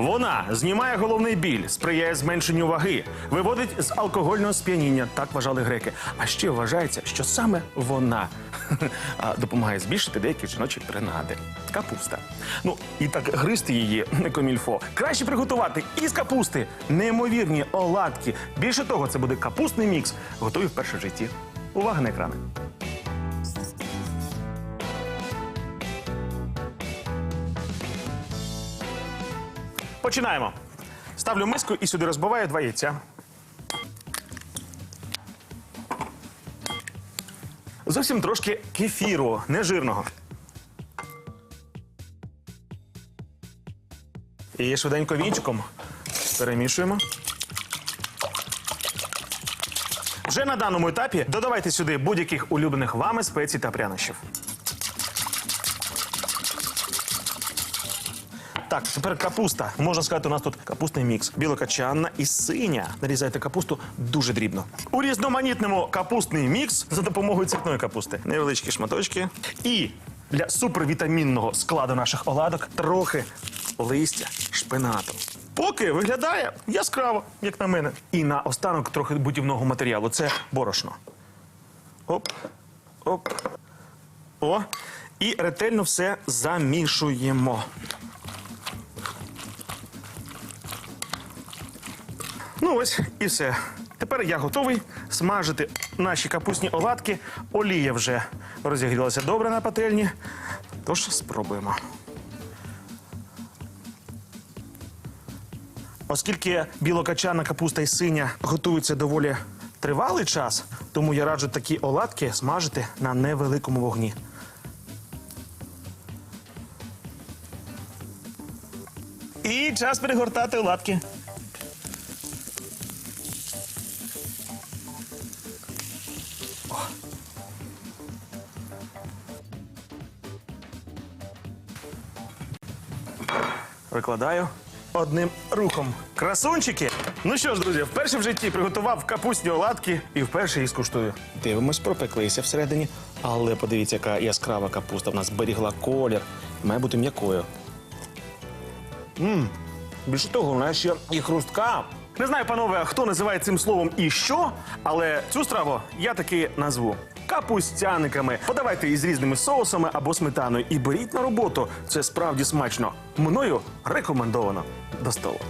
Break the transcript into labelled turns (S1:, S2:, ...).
S1: Вона знімає головний біль, сприяє зменшенню ваги, виводить з алкогольного сп'яніння, так вважали греки. А ще вважається, що саме вона допомагає збільшити деякі жіночі принади. Капуста. Ну і так гристи її комільфо. Краще приготувати із капусти неймовірні оладки. Більше того, це буде капустний мікс. Готові вперше в житті. Увага на екрани. Починаємо. Ставлю миску і сюди розбиваю два яйця. Зовсім трошки кефіру, нежирного. І швиденько вінчиком перемішуємо. Вже на даному етапі додавайте сюди будь-яких улюблених вами спецій та прянощів. Так, тепер капуста. Можна сказати, у нас тут капустний мікс. Білокачанна і синя. Нарізайте капусту дуже дрібно. Урізноманітнимо капустний мікс за допомогою цвітної капусти. Невеличкі шматочки. І для супервітамінного складу наших оладок трохи листя шпинату. Поки виглядає яскраво, як на мене. І на останок трохи будівного матеріалу. Це борошно. Оп, оп. О. І ретельно все замішуємо. Ну ось і все. Тепер я готовий смажити наші капустні оладки. Олія вже розігрілася добре на пательні. Тож спробуємо. Оскільки білокачана капуста і синя готуються доволі тривалий час, тому я раджу такі оладки смажити на невеликому вогні. І час перегортати оладки. Викладаю одним рухом. Красунчики! Ну що ж, друзі, вперше в житті приготував капустні оладки і вперше їх скуштую. Дивимось, пропеклися всередині. Але подивіться, яка яскрава капуста в нас зберігла колір. Має бути м'якою. Мм, більше того, вона ще і хрустка. Не знаю, панове, хто називає цим словом і що, але цю страву я таки назву. Капустяниками. Подавайте із різними соусами або сметаною і беріть на роботу. Це справді смачно. Мною рекомендовано до столу.